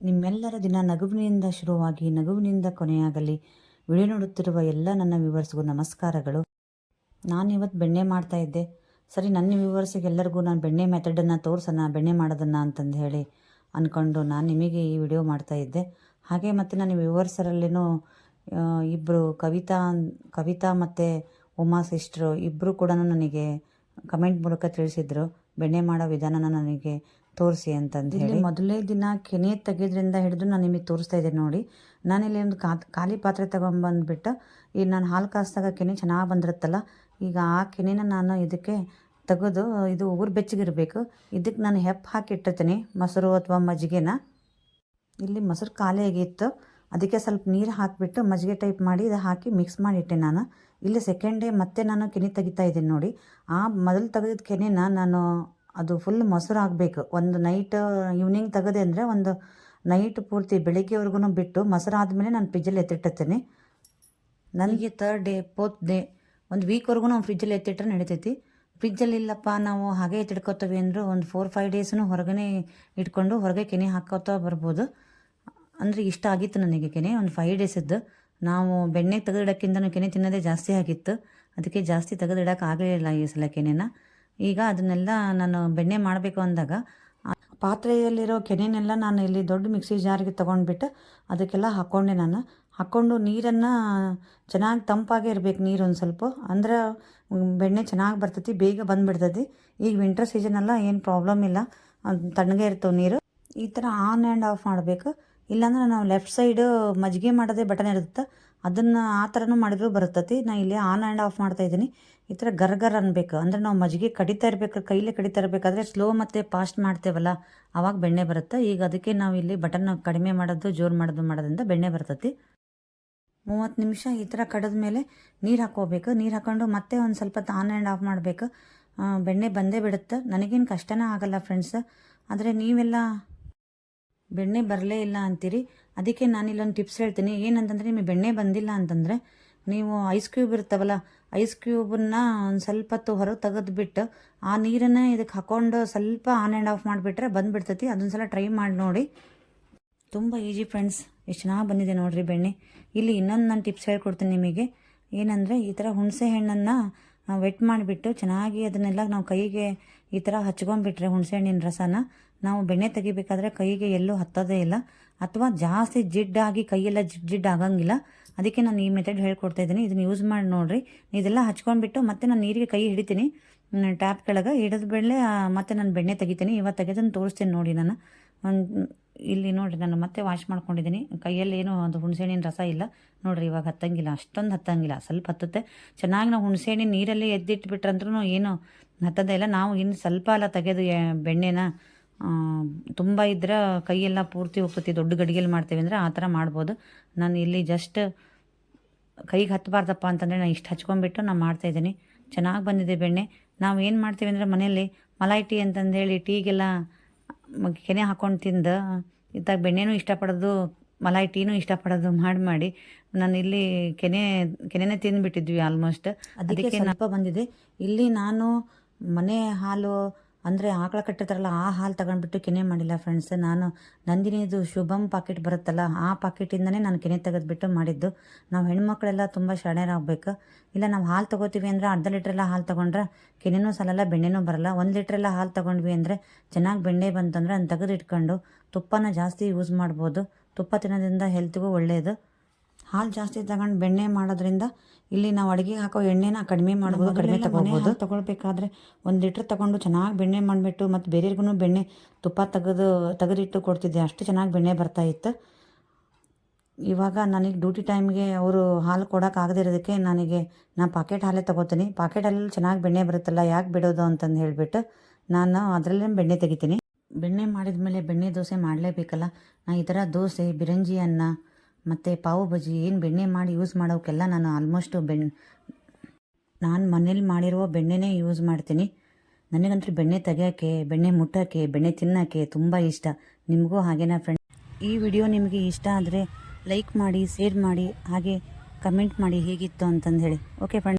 ನಿಮ್ಮೆಲ್ಲರ ದಿನ ನಗುವಿನಿಂದ ಶುರುವಾಗಿ ನಗುವಿನಿಂದ ಕೊನೆಯಾಗಲಿ. ವಿಡಿಯೋ ನೋಡುತ್ತಿರುವ ಎಲ್ಲ ನನ್ನ ವಿವರ್ಸ್ಗೂ ನಮಸ್ಕಾರಗಳು. ನಾನು ಇವತ್ತು ಬೆಣ್ಣೆ ಮಾಡ್ತಾ ಇದ್ದೆ. ಸರಿ, ನನ್ನ ವ್ಯೂವರ್ಸಿಗೆ ಎಲ್ಲರಿಗೂ ನಾನು ಬೆಣ್ಣೆ ಮೆಥಡನ್ನು ತೋರಿಸೋಣ, ಬೆಣ್ಣೆ ಮಾಡೋದನ್ನ ಅಂತಂದು ಹೇಳಿ ಅಂದ್ಕೊಂಡು ನಾನು ನಿಮಗೆ ಈ ವಿಡಿಯೋ ಮಾಡ್ತಾ ಇದ್ದೆ. ಹಾಗೆ ಮತ್ತು ನನ್ನ ವ್ಯೂವರ್ಸರಲ್ಲಿನೂ ಇಬ್ಬರು ಕವಿತಾ ಕವಿತಾ ಮತ್ತು ಉಮಾ ಸಿಸ್ಟ್ರು ಇಬ್ಬರು ಕೂಡ ನನಗೆ ಕಮೆಂಟ್ ಮೂಲಕ ತಿಳಿಸಿದ್ರು. ಬೆಣ್ಣೆ ಮಾಡೋ ವಿಧಾನನ ನನಗೆ ತೋರಿಸಿ ಅಂತಂದು ಹೇಳಿ. ಮೊದಲೇ ದಿನ ಕೆನೆ ತೆಗೆದ್ರಿಂದ ಹಿಡಿದು ನಾನು ನಿಮಗೆ ತೋರಿಸ್ತಾ ಇದ್ದೀನಿ ನೋಡಿ. ನಾನಿಲ್ಲಿ ಒಂದು ಕಾ ಖಾಲಿ ಪಾತ್ರೆ ತಗೊಂಬಂದ್ಬಿಟ್ಟು ಈಗ ನಾನು ಹಾಲು ಕಾಸ್ದಾಗ ಕೆನೆ ಚೆನ್ನಾಗಿ ಬಂದಿರುತ್ತಲ್ಲ ಈಗ ಆ ಕೆನೆನ ನಾನು ಇದಕ್ಕೆ ತೆಗೆದು ಇದು ಉಗುರು ಬೆಚ್ಚಗಿರಬೇಕು. ಇದಕ್ಕೆ ನಾನು ಹೆಪ್ಪು ಹಾಕಿಟ್ಟಿರ್ತೀನಿ ಮೊಸರು ಅಥವಾ ಮಜ್ಜಿಗೆನ. ಇಲ್ಲಿ ಮೊಸರು ಖಾಲಿ ಆಗಿತ್ತು ಅದಕ್ಕೆ ಸ್ವಲ್ಪ ನೀರು ಹಾಕಿಬಿಟ್ಟು ಮಜ್ಜಿಗೆ ಟೈಪ್ ಮಾಡಿ ಇದು ಹಾಕಿ ಮಿಕ್ಸ್ ಮಾಡಿಟ್ಟೆ ನಾನು. ಇಲ್ಲಿ ಸೆಕೆಂಡ್ ಡೇ ಮತ್ತೆ ನಾನು ಕೆನೆ ತೆಗಿತಾ ಇದ್ದೀನಿ ನೋಡಿ. ಆ ಮೊದಲು ತೆಗೆದಿದ್ದ ಕೆನೆನ ನಾನು ಅದು ಫುಲ್ ಮೊಸರು ಆಗಬೇಕು ಒಂದು ನೈಟ್ ಈವ್ನಿಂಗ್ ತೆಗೆದೆ ಅಂದರೆ ಒಂದು ನೈಟ್ ಪೂರ್ತಿ ಬೆಳಿಗ್ಗೆವರೆಗೂ ಬಿಟ್ಟು ಮೊಸರು ಆದಮೇಲೆ ನಾನು ಫ್ರಿಜ್ಜಲ್ಲಿ ಎತ್ತಿಟ್ಟಿರ್ತೀನಿ. ನನಗೆ ತರ್ಡ್ ಡೇ ಫೋರ್ತ್ ಡೇ ಒಂದು ವೀಕ್ವರೆಗೂ ನಾವು ಫ್ರಿಜ್ಜಲ್ಲಿ ಎತ್ತಿಟ್ರೆ ನಡೀತೈತಿ. ಫ್ರಿಜ್ಜಲ್ಲಿ ಇಲ್ಲಪ್ಪ, ನಾವು ಹಾಗೆ ಎತ್ತಿಟ್ಕೋತೀವಿ ಅಂದರೆ ಒಂದು ಫೋರ್ ಫೈವ್ ಡೇಸೂ ಹೊರಗನೆ ಇಟ್ಕೊಂಡು ಹೊರಗೆ ಕೆನೆ ಹಾಕೋತಾ ಬರ್ಬೋದು. ಅಂದರೆ ಇಷ್ಟ ಆಗಿತ್ತು ನನಗೆ ಕೆನೆ, ಒಂದು ಫೈವ್ ಡೇಸಿದ್ದು ನಾವು ಬೆಣ್ಣೆ ತೆಗೆದಿಡೋಕ್ಕಿಂತ ಕೆನೆ ತಿನ್ನೋದೇ ಜಾಸ್ತಿ ಆಗಿತ್ತು. ಅದಕ್ಕೆ ಜಾಸ್ತಿ ತೆಗೆದಿಡೋಕೆ ಆಗಲಿಲ್ಲ ಈ ಸಲ ಕೆನೆನ. ಈಗ ಅದನ್ನೆಲ್ಲ ನಾನು ಬೆಣ್ಣೆ ಮಾಡಬೇಕು ಅಂದಾಗ ಪಾತ್ರೆಯಲ್ಲಿರೋ ಕೆನೆನೆಲ್ಲ ನಾನು ಇಲ್ಲಿ ದೊಡ್ಡ ಮಿಕ್ಸಿ ಜಾರಿಗೆ ತೊಗೊಂಡ್ಬಿಟ್ಟು ಅದಕ್ಕೆಲ್ಲ ಹಾಕ್ಕೊಂಡೆ ನಾನು. ಹಾಕ್ಕೊಂಡು ನೀರನ್ನು ಚೆನ್ನಾಗಿ ತಂಪಾಗೇ ಇರಬೇಕು ನೀರು ಒಂದು ಸ್ವಲ್ಪ. ಅಂದ್ರೆ ಬೆಣ್ಣೆ ಚೆನ್ನಾಗಿ ಬರ್ತೈತಿ, ಬೇಗ ಬಂದುಬಿಡ್ತೈತಿ. ಈಗ ವಿಂಟರ್ ಎಲ್ಲ ಏನು ಪ್ರಾಬ್ಲಮ್ ಇಲ್ಲ. ತಣ್ಣಗೆ ಇರ್ತವೆ ನೀರು. ಈ ಥರ ಆನ್ ಆ್ಯಂಡ್ ಆಫ್ ಮಾಡಬೇಕು. ಇಲ್ಲಾಂದ್ರೆ ನಾವು ಲೆಫ್ಟ್ ಸೈಡ್ ಮಜ್ಜಿಗೆ ಮಾಡೋದೇ ಬಟನ್ ಇರುತ್ತೆ, ಅದನ್ನು ಆ ಥರನೂ ಮಾಡಿದ್ರು ಬರ್ತೈತಿ. ನಾನು ಇಲ್ಲಿ ಆನ್ ಆ್ಯಂಡ್ ಆಫ್ ಮಾಡ್ತಾ ಇದ್ದೀನಿ. ಈ ಥರ ಗರ್ ಗರ್ ಅನ್ಬೇಕು. ಅಂದರೆ ನಾವು ಮಜ್ಜಿಗೆ ಕಡಿತಾ ಇರಬೇಕು, ಕೈಲೇ ಕಡಿತಾ ಇರಬೇಕಾದ್ರೆ ಸ್ಲೋ ಮತ್ತು ಫಾಸ್ಟ್ ಮಾಡ್ತೇವಲ್ಲ ಆವಾಗ ಬೆಣ್ಣೆ ಬರುತ್ತೆ? ಈಗ ಅದಕ್ಕೆ ನಾವು ಇಲ್ಲಿ ಬಟನ್ ಕಡಿಮೆ ಮಾಡೋದು, ಜೋರು ಮಾಡೋದು ಮಾಡೋದ್ರಿಂದ ಬೆಣ್ಣೆ ಬರ್ತತಿ. ಮೂವತ್ತು ನಿಮಿಷ ಈ ಥರ ಕಡಿದ ಮೇಲೆ ನೀರು ಹಾಕೋಬೇಕು. ನೀರು ಹಾಕ್ಕೊಂಡು ಮತ್ತೆ ಒಂದು ಸ್ವಲ್ಪ ಆನ್ ಆ್ಯಂಡ್ ಆಫ್ ಮಾಡಬೇಕು. ಬೆಣ್ಣೆ ಬಂದೇ ಬಿಡುತ್ತೆ? ನನಗೇನು ಕಷ್ಟನೇ ಆಗಲ್ಲ ಫ್ರೆಂಡ್ಸ್ ಆದರೆ ನೀವೆಲ್ಲ ಬೆಣ್ಣೆ ಬರಲೇ ಇಲ್ಲ ಅಂತೀರಿ? ಅದಕ್ಕೆ ನಾನು ಇಲ್ಲೊಂದು ಟಿಪ್ಸ್ ಹೇಳ್ತೀನಿ. ಏನಂತಂದರೆ ನಿಮಗೆ ಬೆಣ್ಣೆ ಬಂದಿಲ್ಲ ಅಂತಂದರೆ ನೀವು ಐಸ್ ಕ್ಯೂಬ್ ಇರ್ತಾವಲ್ಲ ಐಸ್ ಕ್ಯೂಬನ್ನ ಒಂದು ಸ್ವಲ್ಪ ಹೊತ್ತು ಹೊರಗೆ ತೆಗೆದುಬಿಟ್ಟು ಆ ನೀರನ್ನು ಇದಕ್ಕೆ ಹಾಕ್ಕೊಂಡು ಸ್ವಲ್ಪ ಆನ್ ಆ್ಯಂಡ್ ಆಫ್ ಮಾಡಿಬಿಟ್ರೆ ಬಂದುಬಿಡ್ತೈತಿ. ಅದೊಂದು ಸಲ ಟ್ರೈ ಮಾಡಿ ನೋಡಿ. ತುಂಬ ಈಜಿ ಫ್ರೆಂಡ್ಸ್ ಎಷ್ಟು ಚೆನ್ನಾಗಿ ಬಂದಿದೆ ನೋಡಿರಿ ಬೆಣ್ಣೆ. ಇಲ್ಲಿ ಇನ್ನೊಂದು ನಾನು ಟಿಪ್ಸ್ ಹೇಳ್ಕೊಡ್ತೀನಿ ನಿಮಗೆ. ಏನಂದರೆ ಈ ಥರ ಹುಣಸೆ ಹಣ್ಣನ್ನು ವೆಟ್ ಮಾಡಿಬಿಟ್ಟು ಚೆನ್ನಾಗಿ ಅದನ್ನೆಲ್ಲ ನಾವು ಕೈಗೆ ಈ ಥರ ಹಚ್ಕೊಂಡ್ಬಿಟ್ರೆ ಹುಣಸೆ ಹಣ್ಣಿನ ರಸನ ನಾವು ಬೆಣ್ಣೆ ತೆಗಿಬೇಕಾದ್ರೆ ಕೈಗೆ ಎಲ್ಲೂ ಹತ್ತೋದೇ ಇಲ್ಲ ಅಥವಾ ಜಾಸ್ತಿ ಜಿಡ್ಡಾಗಿ ಕೈಯೆಲ್ಲ ಜಿಡ್ ಜಿಡ್ ಆಗಂಗಿಲ್ಲ. ಅದಕ್ಕೆ ನಾನು ಈ ಮೆಥಡ್ ಹೇಳ್ಕೊಡ್ತಾ ಇದ್ದೀನಿ. ಇದನ್ನು ಯೂಸ್ ಮಾಡಿ ನೋಡಿರಿ. ಇದೆಲ್ಲ ಹಚ್ಕೊಂಡ್ಬಿಟ್ಟು ಮತ್ತೆ ನಾನು ನೀರಿಗೆ ಕೈ ಹಿಡಿತೀನಿ. ಟ್ಯಾಪ್ ಕೆಳಗೆ ಹಿಡಿದ ಬೆಳೆ ಮತ್ತೆ ನಾನು ಬೆಣ್ಣೆ ತೆಗಿತೀನಿ. ಇವತ್ತು ತೆಗೆದನ್ನು ತೋರಿಸ್ತೀನಿ ನೋಡಿ ನಾನು. ಇಲ್ಲಿ ನೋಡಿರಿ ನಾನು ಮತ್ತೆ ವಾಶ್ ಮಾಡ್ಕೊಂಡಿದ್ದೀನಿ. ಕೈಯಲ್ಲಿ ಏನು ಅದು ಹುಣಸೆಹಣ್ಣಿನ ರಸ ಇಲ್ಲ. ನೋಡಿರಿ ಇವಾಗ ಹತ್ತಂಗಿಲ್ಲ. ಅಷ್ಟೊಂದು ಹತ್ತಂಗಿಲ್ಲ. ಸ್ವಲ್ಪ ಹತ್ತುತ್ತೆ. ಚೆನ್ನಾಗಿ ನಾವು ಹುಣಸೆಹಣ್ಣಿನ ನೀರಲ್ಲಿ ಎದ್ದಿಟ್ಬಿಟ್ರಂದ್ರೂ ಏನು ಹತ್ತದೇ ಇಲ್ಲ. ನಾವು ಇನ್ನು ಸ್ವಲ್ಪ ಅಲ್ಲ ತೆಗೆದು ಬೆಣ್ಣೆನ ತುಂಬ ಇದ್ರೆ ಕೈಯೆಲ್ಲ ಪೂರ್ತಿ ಹೋಗ್ತೈತಿ ದೊಡ್ಡ ಗಡಿಗೆಯಲ್ಲಿ ಮಾಡ್ತೇವೆ ಅಂದರೆ ಆ ಥರ ಮಾಡ್ಬೋದು. ನಾನು ಇಲ್ಲಿ ಜಸ್ಟ್ ಕೈಗೆ ಹತ್ತಬಾರ್ದಪ್ಪ ಅಂತಂದರೆ ನಾನು ಇಷ್ಟು ಹಚ್ಕೊಂಡ್ಬಿಟ್ಟು ನಾನು ಮಾಡ್ತಾಯಿದ್ದೀನಿ ಚೆನ್ನಾಗಿ ಬಂದಿದೆ ಬೆಣ್ಣೆ. ನಾವು ಏನು ಮಾಡ್ತೀವಿ ಅಂದರೆ ಮನೆಯಲ್ಲಿ ಮಲಾಯಿ ಟೀ ಅಂತಂದೇಳಿ ಟೀಗೆಲ್ಲ ಕೆನೆ ಹಾಕ್ಕೊಂಡು ತಿಂದು ಇತ್ತಾಗ ಬೆಣ್ಣೆನೂ ಇಷ್ಟಪಡೋದು ಮಲಾಯಿ ಟೀನೂ ಇಷ್ಟಪಡೋದು ಮಾಡಿ ಮಾಡಿ ನಾನು ಇಲ್ಲಿ ಕೆನೆ ಕೆನೆನೇ ತಿಂದುಬಿಟ್ಟಿದ್ವಿ ಆಲ್ಮೋಸ್ಟ್ ಅದಕ್ಕೆ ಸ್ವಲ್ಪ ಬಂದಿದೆ. ಇಲ್ಲಿ ನಾನು ಮನೆ ಹಾಲು ಅಂದರೆ ಆಕಳ ಕಟ್ಟಿರ್ತಾರಲ್ಲ ಆ ಹಾಲು ತಗೊಂಡ್ಬಿಟ್ಟು ಕೆನೆ ಮಾಡಿಲ್ಲ ಫ್ರೆಂಡ್ಸ್ ನಾನು ನಂದಿನಿದು ಶುಭಮ್ ಪಾಕೆಟ್ ಬರುತ್ತಲ್ಲ, ಆ ಪಾಕೆಟಿಂದನೇ ನಾನು ಕೆನೆ ತೆಗೆದುಬಿಟ್ಟು ಮಾಡಿದ್ದು. ನಾವು ಹೆಣ್ಮಕ್ಳೆಲ್ಲ ತುಂಬ ಶಾಣ್ಯರಾಗಬೇಕು ಇಲ್ಲ, ನಾವು ಹಾಲು ತೊಗೋತೀವಿ ಅಂದರೆ ಅರ್ಧ ಲೀಟ್ರೆಲ್ಲ ಹಾಲು ತೊಗೊಂಡ್ರೆ ಕೆನೆನೂ ಸಲಲ್ಲ ಬೆಣ್ಣೆನೂ ಬರಲ್ಲ. ಒಂದು ಲೀಟ್ರೆಲ್ಲ ಹಾಲು ತೊಗೊಂಡ್ವಿ ಅಂದರೆ ಚೆನ್ನಾಗಿ ಬೆಣ್ಣೆ ಬಂತಂದ್ರೆ ಅದನ್ನು ತೆಗೆದು ಇಟ್ಕೊಂಡು ತುಪ್ಪನ ಜಾಸ್ತಿ ಯೂಸ್ ಮಾಡ್ಬೋದು. ತುಪ್ಪ ತಿನ್ನೋದ್ರಿಂದ ಹೆಲ್ತ್ಗೂ ಒಳ್ಳೆಯದು ಹಾಲು ಜಾಸ್ತಿ ತಗೊಂಡು ಬೆಣ್ಣೆ ಮಾಡೋದ್ರಿಂದ ಇಲ್ಲಿ ನಾವು ಅಡುಗೆ ಹಾಕೋ ಎಣ್ಣೆನ ಕಡಿಮೆ ಮಾಡ್ಬೋದು ಕಡಿಮೆ ತಗೋಬೋದು. ತಗೊಳ್ಬೇಕಾದ್ರೆ ಒಂದು ಲೀಟ್ರ್ ತಗೊಂಡು ಚೆನ್ನಾಗಿ ಬೆಣ್ಣೆ ಮಾಡಿಬಿಟ್ಟು ಮತ್ತು ಬೇರೆಯವ್ರಿಗೂ ಬೆಣ್ಣೆ ತುಪ್ಪ ತೆಗೆದು ತೆಗೆದಿಟ್ಟು ಕೊಡ್ತಿದ್ದೆ. ಅಷ್ಟು ಚೆನ್ನಾಗಿ ಬೆಣ್ಣೆ ಬರ್ತಾ ಇತ್ತು. ಇವಾಗ ನನಗೆ ಡ್ಯೂಟಿ ಟೈಮ್ಗೆ ಅವರು ಹಾಲು ಕೊಡೋಕ್ಕಾಗದೇ ಇರೋದಕ್ಕೆ ನನಗೆ ನಾನು ಪಾಕೆಟ್ ಹಾಲೇ ತೊಗೋತೀನಿ. ಪಾಕೆಟ್ ಹಾಲಲ್ಲಿ ಚೆನ್ನಾಗಿ ಬೆಣ್ಣೆ ಬರುತ್ತಲ್ಲ ಯಾಕೆ ಬಿಡೋದು ಅಂತಂದು ಹೇಳಿಬಿಟ್ಟು ನಾನು ಅದರಲ್ಲೇ ಬೆಣ್ಣೆ ತೆಗಿತೀನಿ. ಬೆಣ್ಣೆ ಮಾಡಿದ ಮೇಲೆ ಬೆಣ್ಣೆ ದೋಸೆ ಮಾಡಲೇಬೇಕಲ್ಲ? ನಾನು ಈ ಥರ ದೋಸೆ ಬಿರಂಜಿ ಅನ್ನ ಮತ್ತು ಪಾವು ಬಜ್ಜಿ ಏನು ಬೆಣ್ಣೆ ಮಾಡಿ ಯೂಸ್ ಮಾಡೋಕ್ಕೆಲ್ಲ ನಾನು ಆಲ್ಮೋಸ್ಟ್ ಬೆಣ್, ನಾನು ಮನೇಲಿ ಮಾಡಿರುವ ಬೆಣ್ಣೆನೇ ಯೂಸ್ ಮಾಡ್ತೀನಿ. ನನಗಂತೂ ಬೆಣ್ಣೆ ತೆಗಿಯೋಕ್ಕೆ ಬೆಣ್ಣೆ ಮುಟ್ಟೋಕ್ಕೆ ಬೆಣ್ಣೆ ತಿನ್ನೋಕ್ಕೆ ತುಂಬ ಇಷ್ಟ. ನಿಮಗೂ ಹಾಗೇನಾ ಫ್ರೆಂಡ್ ಈ ವಿಡಿಯೋ ನಿಮಗೆ ಇಷ್ಟ ಆದರೆ ಲೈಕ್ ಮಾಡಿ ಶೇರ್ ಮಾಡಿ, ಹಾಗೆ ಕಮೆಂಟ್ ಮಾಡಿ ಹೇಗಿತ್ತು ಅಂತಂದು ಹೇಳಿ. Okay friend